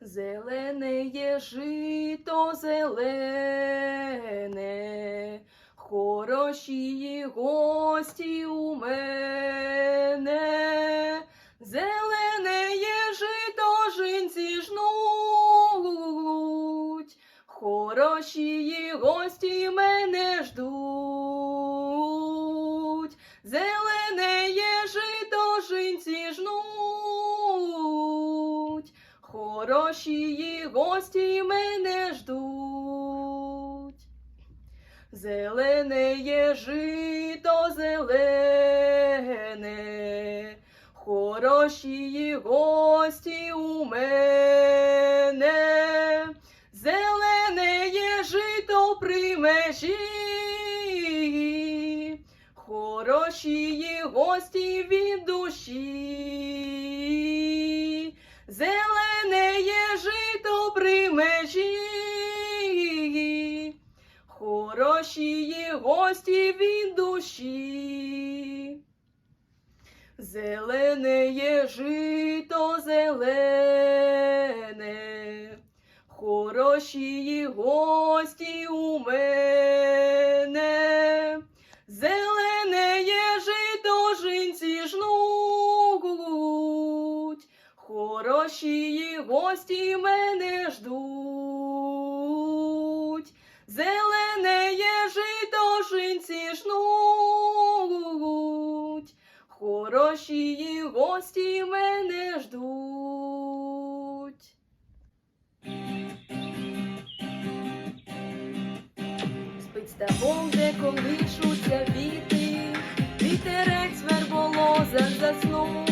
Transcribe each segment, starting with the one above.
Зелене є жито зелене, хороші гості у мене. Зелене є жито жінці жнуть, хороші гості мене ждуть. Хороші гості мене ждуть. Зелене є жито зелене, хороші гості у мене. Зелене є жито при межі, хороші гості від душі. Зелене межі, хороші гості він душі. Зелене є жито зелене, хороші гості у мене. Хороші гості мене ждуть. Зелене є жито жінці жнуть, хороші гості мене ждуть. Спить ставом, де колишуться віти, вітерець верболоза заснув,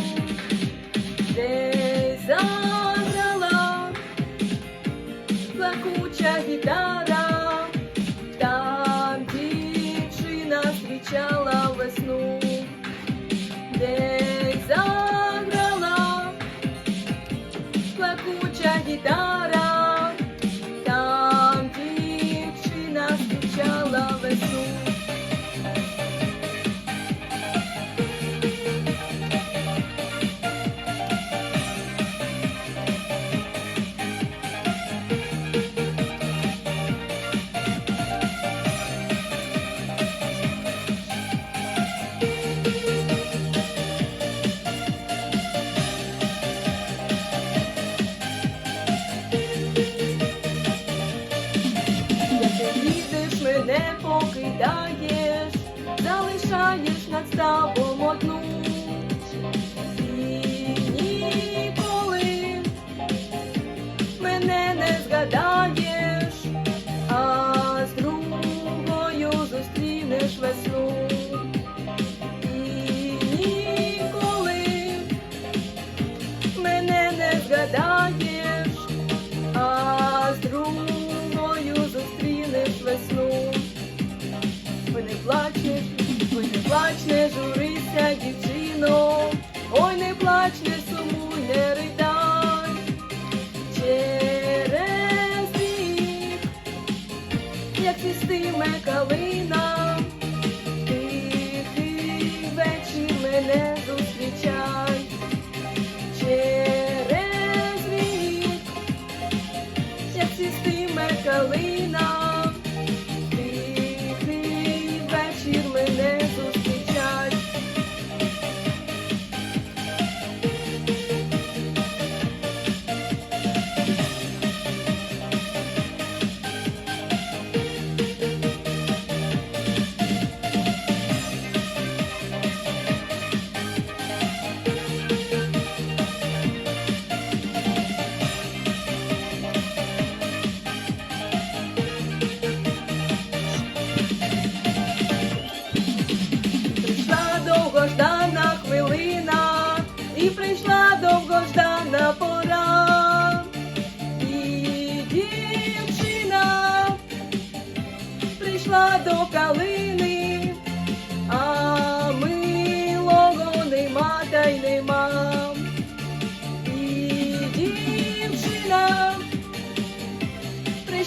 ставом одну. Ніколи мене не згадаєш, а з другою зустрінеш весну. Ніколи мене не згадаєш, цвістиме калина, тихий вечір мене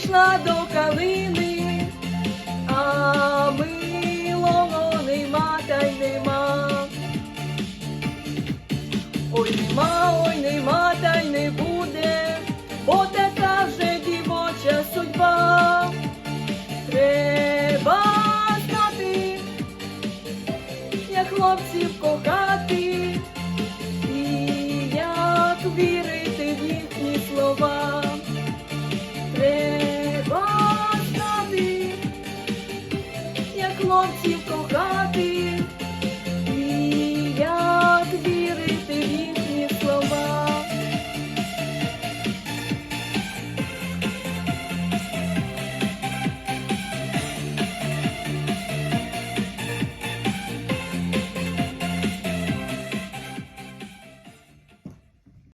прийшла до калини, а милого нема та й нема. Ой нема, ой нема та й не буде, бо те та вже дівоча судьба. Треба знати, як хлопців кохати і як вірити. Треба знати, як хлопців кохати,